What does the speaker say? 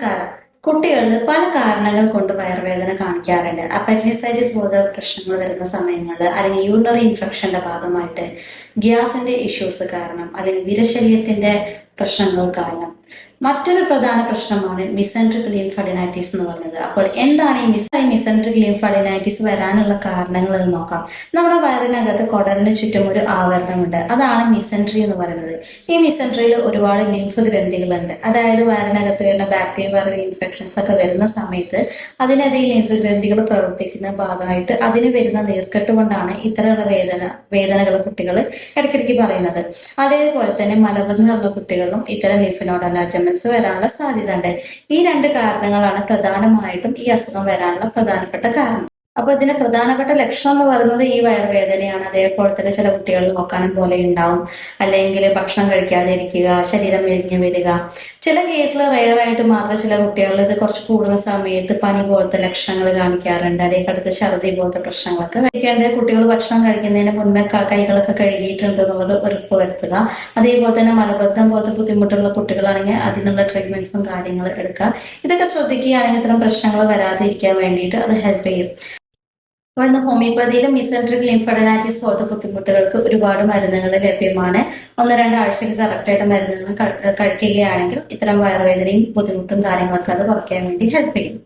നമസ്കാരം കുട്ടികളിൽ പല കാരണങ്ങൾ കൊണ്ട് വയറുവേദന കാണിക്കാറുണ്ട്. അപ്പറ്റിസൈറ്റിസ് പോലത്തെ പ്രശ്നങ്ങൾ വരുന്ന സമയങ്ങളിൽ അല്ലെങ്കിൽ യൂറിനറി ഇൻഫെക്ഷന്റെ ഭാഗമായിട്ട് ഗ്യാസിന്റെ ഇഷ്യൂസ് കാരണം അല്ലെങ്കിൽ വിരശല്യത്തിന്റെ പ്രശ്നങ്ങൾ കാരണം മറ്റൊരു പ്രധാന പ്രശ്നമാണ് മിസെൻട്രിക് ലിംഫഡിനൈറ്റിസ് എന്ന് പറയുന്നത്. അപ്പോൾ എന്താണ് ഈ മിസ് മിസെൻട്രിക് ലിംഫഡിനൈറ്റിസ് വരാനുള്ള കാരണങ്ങൾ എന്ന് നോക്കാം. നമ്മുടെ വയറിനകത്ത് കുടലിന് ചുറ്റും ഒരു ആവരണമുണ്ട്. അതാണ് മിസെൻട്രി എന്ന് പറയുന്നത്. ഈ മിസെൻട്രിയിൽ ഒരുപാട് ലിംഫ് ഗ്രന്ഥികളുണ്ട്. അതായത് വയറിനകത്ത് വരുന്ന ബാക്ടീരിയ വൈറൽ ഇൻഫെക്ഷൻസ് ഒക്കെ വരുന്ന സമയത്ത് അതിനെതിരെ ഈ ലിംഫ് ഗ്രന്ഥികൾ പ്രവർത്തിക്കുന്ന ഭാഗമായിട്ട് അതിന് വരുന്ന നീർക്കെട്ട് കൊണ്ടാണ് ഇത്തരമുള്ള വേദന വേദനകൾ കുട്ടികൾ ഇടയ്ക്കിടയ്ക്ക് പറയുന്നത്. അതേപോലെ തന്നെ മലബന്ധമുള്ള കുട്ടികളും ഇത്തരം ലിംഫിനോട് അറ്റാച്ച്മെന്റ്സ് വരാനുള്ള സാധ്യത ഉണ്ട് ഈ രണ്ട് കാരണങ്ങളാണ് പ്രധാനമായിട്ടും ഈ അസുഖം വരാനുള്ള പ്രധാനപ്പെട്ട കാരണം. അപ്പൊ ഇതിന്റെ പ്രധാനപ്പെട്ട ലക്ഷണം എന്ന് പറയുന്നത് ഈ വയറുവേദനയാണ്. അതേപോലെ തന്നെ ചില കുട്ടികളിൽ നോക്കാനും പോലെ ഉണ്ടാവും. അല്ലെങ്കിൽ ഭക്ഷണം കഴിക്കാതെ ഇരിക്കുക ശരീരം മെലിഞ്ഞു വരിക ചില കേസിൽ റെയർ ആയിട്ട് മാത്രം ചില കുട്ടികളിൽ ഇത് കുറച്ച് കൂടുന്ന സമയത്ത് പനി പോലത്തെ ലക്ഷണങ്ങൾ കാണിക്കാറുണ്ട്. അല്ലെങ്കിൽ അടുത്ത് ഛർദി പോലത്തെ പ്രശ്നങ്ങളൊക്കെ കഴിക്കേണ്ട കുട്ടികൾ ഭക്ഷണം കഴിക്കുന്നതിന് മുൻപേ കൈകളൊക്കെ കഴുകിയിട്ടുണ്ട് എന്നുള്ളത് ഉറപ്പ് വരുത്തുക. അതേപോലെ തന്നെ മലബന്ധം പോലത്തെ ബുദ്ധിമുട്ടുള്ള കുട്ടികളാണെങ്കിൽ അതിനുള്ള ട്രീറ്റ്മെന്റ്സും കാര്യങ്ങളും എടുക്കുക. ഇതൊക്കെ ശ്രദ്ധിക്കുകയാണെങ്കിൽ ഇത്തരം പ്രശ്നങ്ങൾ വരാതിരിക്കാൻ വേണ്ടിയിട്ട് അത് ഹെൽപ്പ് ചെയ്യും. അപ്പോൾ ഇന്ന് ഹോമിയോപ്പതിയിലും മിസെൻട്രിക് ലിംഫഡനാറ്റിസ് പോലത്തെ ബുദ്ധിമുട്ടുകൾക്ക് ഒരുപാട് മരുന്നുകൾ ലഭ്യമാണ്. ഒന്ന് രണ്ട് ആഴ്ചക്ക് കറക്റ്റായിട്ട് മരുന്നുകൾ കഴിക്കുകയാണെങ്കിൽ ഇത്തരം വയറുവേദനയും ബുദ്ധിമുട്ടും കാര്യങ്ങളൊക്കെ അത് കുറയ്ക്കാൻ വേണ്ടി ഹെൽപ്പ് ചെയ്യും.